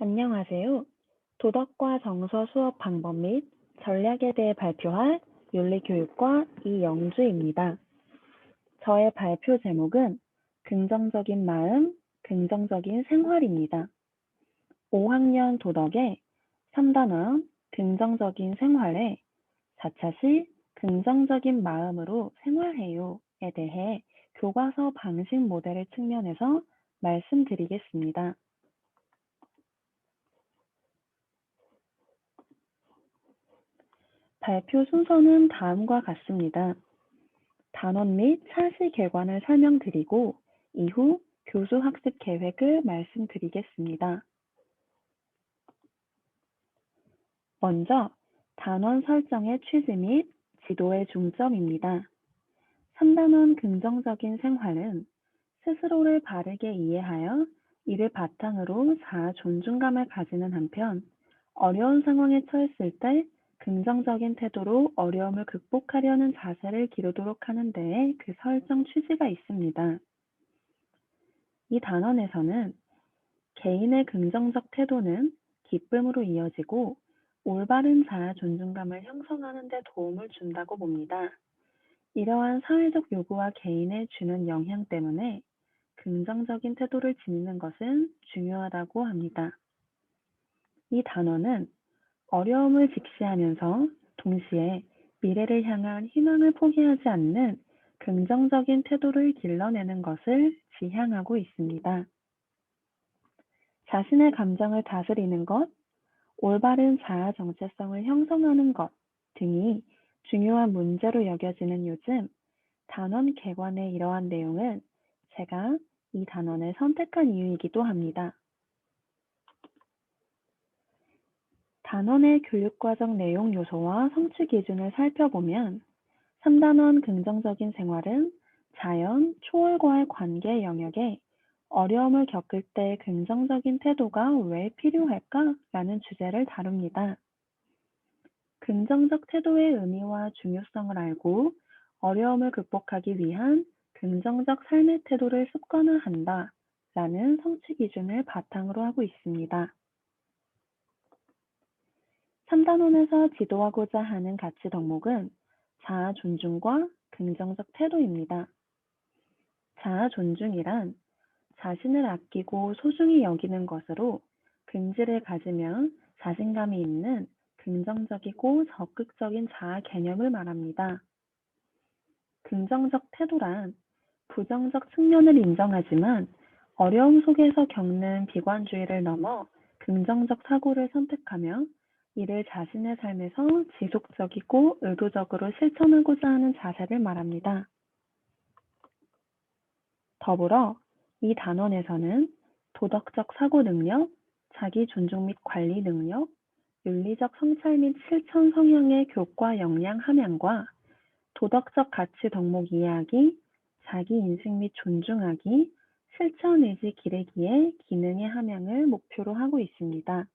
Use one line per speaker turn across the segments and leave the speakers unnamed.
안녕하세요. 도덕과 정서 수업 방법 및 전략에 대해 발표할 윤리교육과 이영주입니다. 저의 발표 제목은 긍정적인 마음, 긍정적인 생활입니다. 5학년 도덕의 3단원 긍정적인 생활에 4차시 긍정적인 마음으로 생활해요에 대해 교과서 방식 모델의 측면에서 말씀드리겠습니다. 발표 순서는 다음과 같습니다. 단원 및 차시 개관을 설명드리고 이후 교수 학습 계획을 말씀드리겠습니다. 먼저 단원 설정의 취지 및 지도의 중점입니다. 3단원 긍정적인 생활은 스스로를 바르게 이해하여 이를 바탕으로 자아 존중감을 가지는 한편 어려운 상황에 처했을 때 긍정적인 태도로 어려움을 극복하려는 자세를 기르도록 하는 데에 그 설정 취지가 있습니다. 이 단원에서는 개인의 긍정적 태도는 기쁨으로 이어지고 올바른 자아 존중감을 형성하는 데 도움을 준다고 봅니다. 이러한 사회적 요구와 개인에 주는 영향 때문에 긍정적인 태도를 지니는 것은 중요하다고 합니다. 이 단원은 어려움을 직시하면서 동시에 미래를 향한 희망을 포기하지 않는 긍정적인 태도를 길러내는 것을 지향하고 있습니다. 자신의 감정을 다스리는 것, 올바른 자아 정체성을 형성하는 것 등이 중요한 문제로 여겨지는 요즘 단원 개관의 이러한 내용은 제가 이 단원을 선택한 이유이기도 합니다. 단원의 교육과정 내용 요소와 성취 기준을 살펴보면 3단원 긍정적인 생활은 자연, 초월과의 관계 영역에 어려움을 겪을 때 긍정적인 태도가 왜 필요할까? 라는 주제를 다룹니다. 긍정적 태도의 의미와 중요성을 알고 어려움을 극복하기 위한 긍정적 삶의 태도를 습관화한다. 라는 성취 기준을 바탕으로 하고 있습니다. 3단원에서 지도하고자 하는 가치 덕목은 자아 존중과 긍정적 태도입니다. 자아 존중이란 자신을 아끼고 소중히 여기는 것으로 긍지를 가지면 자신감이 있는 긍정적이고 적극적인 자아 개념을 말합니다. 긍정적 태도란 부정적 측면을 인정하지만 어려움 속에서 겪는 비관주의를 넘어 긍정적 사고를 선택하며 이를 자신의 삶에서 지속적이고 의도적으로 실천하고자 하는 자세를 말합니다. 더불어 이 단원에서는 도덕적 사고 능력, 자기 존중 및 관리 능력, 윤리적 성찰 및 실천 성향의 교과 역량 함양과 도덕적 가치 덕목 이해하기, 자기 인식 및 존중하기, 실천 의지 기르기의 기능의 함양을 목표로 하고 있습니다.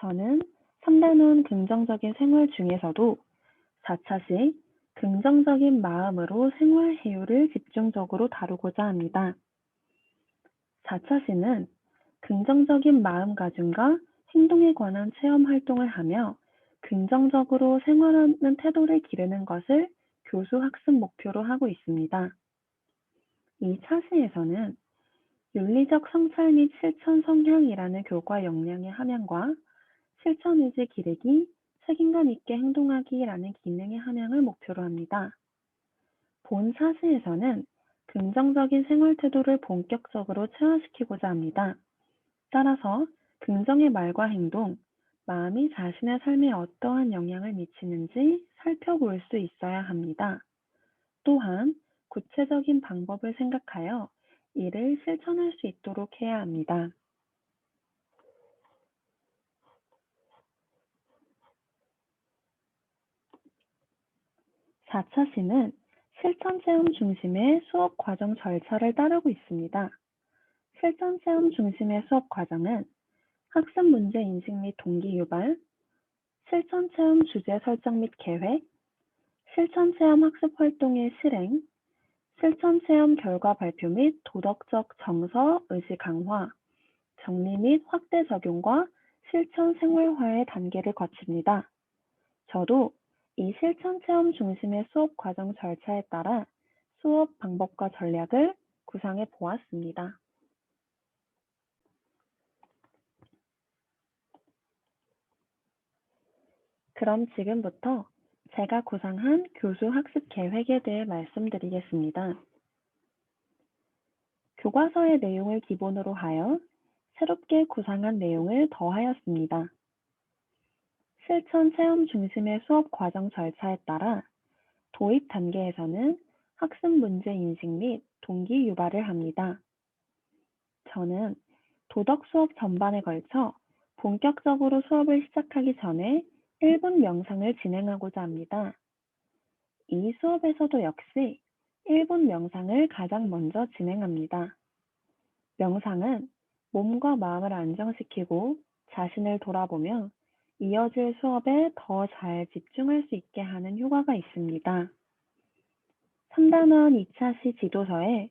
저는 3단원 긍정적인 생활 중에서도 4차식 긍정적인 마음으로 생활 해요를 집중적으로 다루고자 합니다. 4차시는 긍정적인 마음가짐과 행동에 관한 체험 활동을 하며 긍정적으로 생활하는 태도를 기르는 것을 교수 학습 목표로 하고 있습니다. 이 차시에서는 윤리적 성찰 및 실천 성향이라는 교과 역량의 함양과 실천 의지 기르기, 책임감 있게 행동하기라는 기능의 함양을 목표로 합니다. 본 사시에서는 긍정적인 생활 태도를 본격적으로 체화시키고자 합니다. 따라서 긍정의 말과 행동, 마음이 자신의 삶에 어떠한 영향을 미치는지 살펴볼 수 있어야 합니다. 또한 구체적인 방법을 생각하여 이를 실천할 수 있도록 해야 합니다. 4차 시는 실천 체험 중심의 수업 과정 절차를 따르고 있습니다. 실천 체험 중심의 수업 과정은 학습 문제 인식 및 동기 유발, 실천 체험 주제 설정 및 계획, 실천 체험 학습 활동의 실행, 실천 체험 결과 발표 및 도덕적 정서 의지 강화, 정리 및 확대 적용과 실천 생활화의 단계를 거칩니다. 저도 이 실천 체험 중심의 수업 과정 절차에 따라 수업 방법과 전략을 구상해 보았습니다. 그럼 지금부터 제가 구상한 교수 학습 계획에 대해 말씀드리겠습니다. 교과서의 내용을 기본으로 하여 새롭게 구상한 내용을 더하였습니다. 실천 체험 중심의 수업 과정 절차에 따라 도입 단계에서는 학습 문제 인식 및 동기 유발을 합니다. 저는 도덕 수업 전반에 걸쳐 본격적으로 수업을 시작하기 전에 1분 명상을 진행하고자 합니다. 이 수업에서도 역시 1분 명상을 가장 먼저 진행합니다. 명상은 몸과 마음을 안정시키고 자신을 돌아보며 이어질 수업에 더 잘 집중할 수 있게 하는 효과가 있습니다. 3단원 2차시 지도서에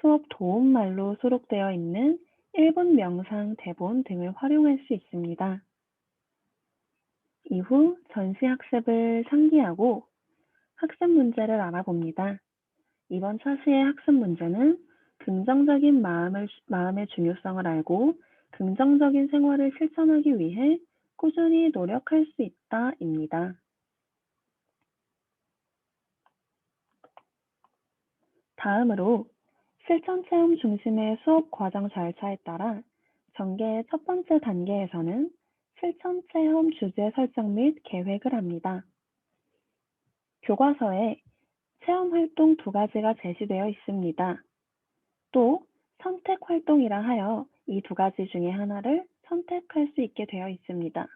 수업 도움말로 수록되어 있는 1분 명상 대본 등을 활용할 수 있습니다. 이후 전시학습을 상기하고 학습 문제를 알아봅니다. 이번 차시의 학습 문제는 긍정적인 마음을, 마음의 중요성을 알고 긍정적인 생활을 실천하기 위해 꾸준히 노력할 수 있다입니다. 다음으로 실천 체험 중심의 수업 과정 절차에 따라 전개의 첫 번째 단계에서는 실천 체험 주제 설정 및 계획을 합니다. 교과서에 체험 활동 두 가지가 제시되어 있습니다. 또 선택 활동이라 하여 이 두 가지 중에 하나를 선택할 수 있게 되어 있습니다.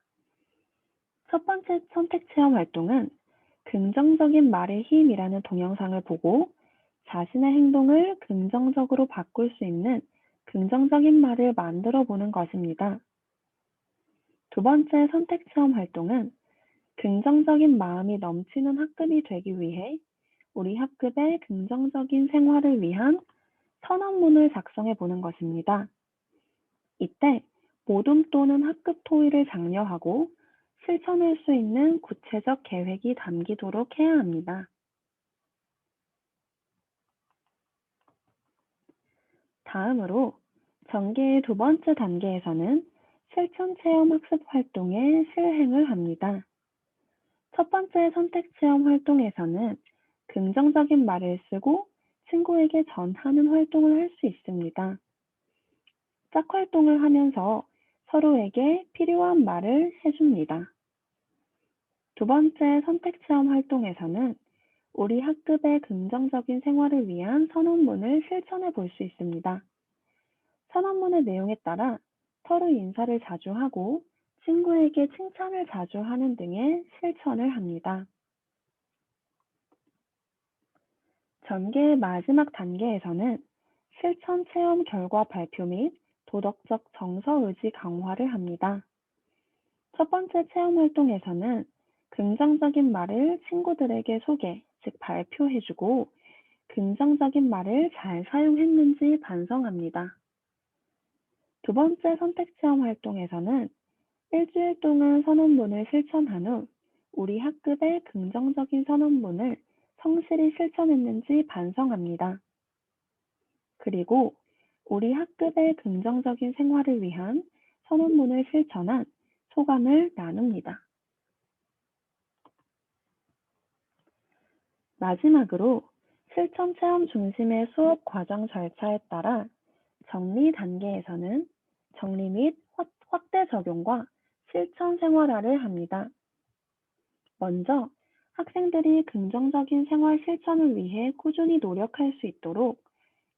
첫 번째 선택 체험 활동은 긍정적인 말의 힘이라는 동영상을 보고 자신의 행동을 긍정적으로 바꿀 수 있는 긍정적인 말을 만들어 보는 것입니다. 두 번째 선택 체험 활동은 긍정적인 마음이 넘치는 학급이 되기 위해 우리 학급의 긍정적인 생활을 위한 선언문을 작성해 보는 것입니다. 이때 모둠 또는 학급 토의를 장려하고 실천할 수 있는 구체적 계획이 담기도록 해야 합니다. 다음으로 전개의 두 번째 단계에서는 실천 체험 학습 활동의 실행을 합니다. 첫 번째 선택 체험 활동에서는 긍정적인 말을 쓰고 친구에게 전하는 활동을 할 수 있습니다. 짝 활동을 하면서 서로에게 필요한 말을 해줍니다. 두 번째 선택 체험 활동에서는 우리 학급의 긍정적인 생활을 위한 선언문을 실천해 볼 수 있습니다. 선언문의 내용에 따라 서로 인사를 자주 하고 친구에게 칭찬을 자주 하는 등의 실천을 합니다. 전개의 마지막 단계에서는 실천 체험 결과 발표 및 도덕적 정서 의지 강화를 합니다. 첫 번째 체험 활동에서는 긍정적인 말을 친구들에게 소개, 즉 발표해주고 긍정적인 말을 잘 사용했는지 반성합니다. 두 번째 선택 체험 활동에서는 일주일 동안 선언문을 실천한 후 우리 학급의 긍정적인 선언문을 성실히 실천했는지 반성합니다. 그리고 우리 학급의 긍정적인 생활을 위한 선언문을 실천한 소감을 나눕니다. 마지막으로 실천 체험 중심의 수업 과정 절차에 따라 정리 단계에서는 정리 및 확대 적용과 실천 생활화를 합니다. 먼저 학생들이 긍정적인 생활 실천을 위해 꾸준히 노력할 수 있도록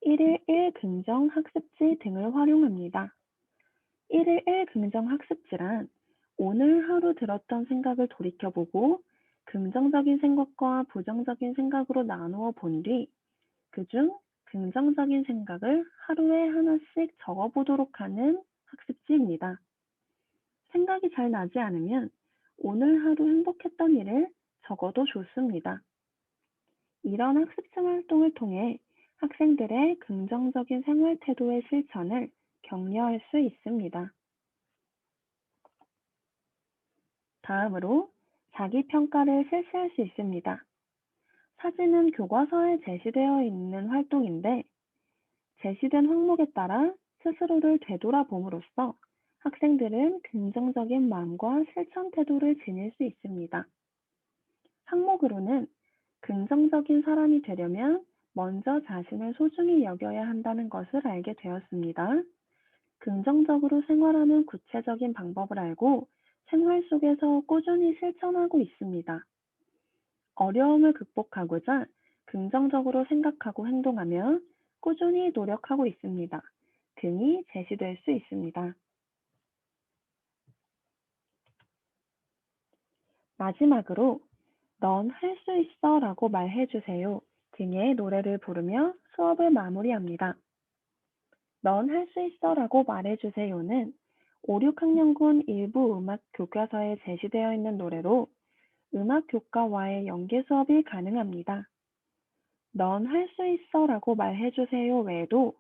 1일 1 긍정 학습지 등을 활용합니다. 1일 1 긍정 학습지란 오늘 하루 들었던 생각을 돌이켜보고 긍정적인 생각과 부정적인 생각으로 나누어 본 뒤 그중 긍정적인 생각을 하루에 하나씩 적어보도록 하는 학습지입니다. 생각이 잘 나지 않으면 오늘 하루 행복했던 일을 적어도 좋습니다. 이런 학습 활동을 통해 학생들의 긍정적인 생활 태도의 실천을 격려할 수 있습니다. 다음으로 자기 평가를 실시할 수 있습니다. 사진은 교과서에 제시되어 있는 활동인데 제시된 항목에 따라 스스로를 되돌아봄으로써 학생들은 긍정적인 마음과 실천 태도를 지닐 수 있습니다. 항목으로는 긍정적인 사람이 되려면 먼저 자신을 소중히 여겨야 한다는 것을 알게 되었습니다. 긍정적으로 생활하는 구체적인 방법을 알고 생활 속에서 꾸준히 실천하고 있습니다. 어려움을 극복하고자 긍정적으로 생각하고 행동하며 꾸준히 노력하고 있습니다. 등이 제시될 수 있습니다. 마지막으로 넌 할 수 있어 라고 말해주세요 등의 노래를 부르며 수업을 마무리합니다. 넌 할 수 있어 라고 말해주세요는 5, 6학년군 일부 음악 교과서에 제시되어 있는 노래로 음악 교과와의 연계 수업이 가능합니다. 넌 할 수 있어 라고 말해주세요 외에도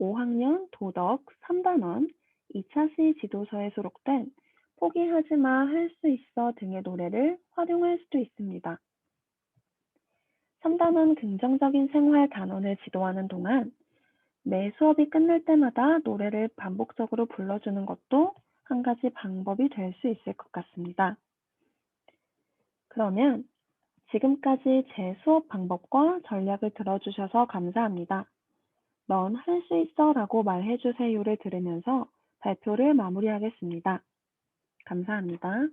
5학년 도덕 3단원 2차 시 지도서에 수록된 포기하지 마, 할 수 있어 등의 노래를 활용할 수도 있습니다. 3단원 긍정적인 생활 단원을 지도하는 동안 매 수업이 끝날 때마다 노래를 반복적으로 불러주는 것도 한 가지 방법이 될 수 있을 것 같습니다. 그러면 지금까지 제 수업 방법과 전략을 들어주셔서 감사합니다. 넌 할 수 있어 라고 말해주세요를 들으면서 발표를 마무리하겠습니다. 감사합니다.